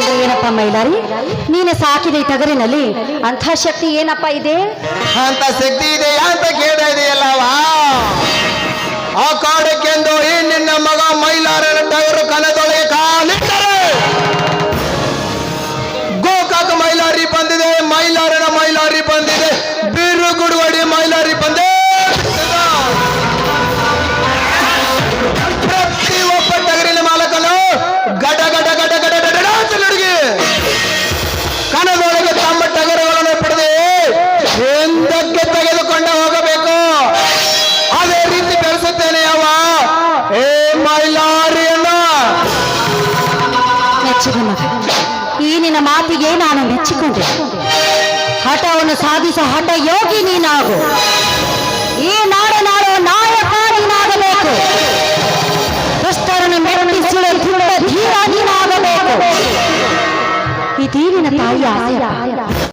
ಅಂದ್ರೆ ಏನಪ್ಪ ಮೈಲಾರಿ? ನೀನೆ ಸಾಕಿದ ಈ ಟಗರಿನಲ್ಲಿ, ಅಂಥ ಶಕ್ತಿ ಏನಪ್ಪ ಇದೆ? ಅಂತ ಶಕ್ತಿ ಇದೆ ಅಂತ ಕೇಳ್ತಾ ಇದೆಯಲ್ಲವಾ ಹಿಂದಕ್ಕೆ ತೆಗೆದುಕೊಂಡು ಹೋಗಬೇಕು. ಅದೇ ರೀತಿ ಬೆಳೆಸುತ್ತೇನೆ ಯಾವ ಏ ಮೈಲಾರಿಯನ್ನ ಈ ನಿನ್ನ ಮಾತಿಗೆ ನಾನು ಮೆಚ್ಚಿಕೊಂಡೆ. ಹಠವನ್ನು ಸಾಧಿಸೋ ಹಠ ಯೋಗಿ ನೀನಾಗು. ಈ ನಾಡ ನಾಡೋ ನಾಯಕ ನೀನಾಗಬೇಕು ದುಷ್ಟರನ್ನು ಮೆಟ್ಟಿಸುವ ಧೀರ ನೀನಾಗಬೇಕು ಇದೀ ನಿನ್ನ ತಾಯಿಯ ಆಸೆ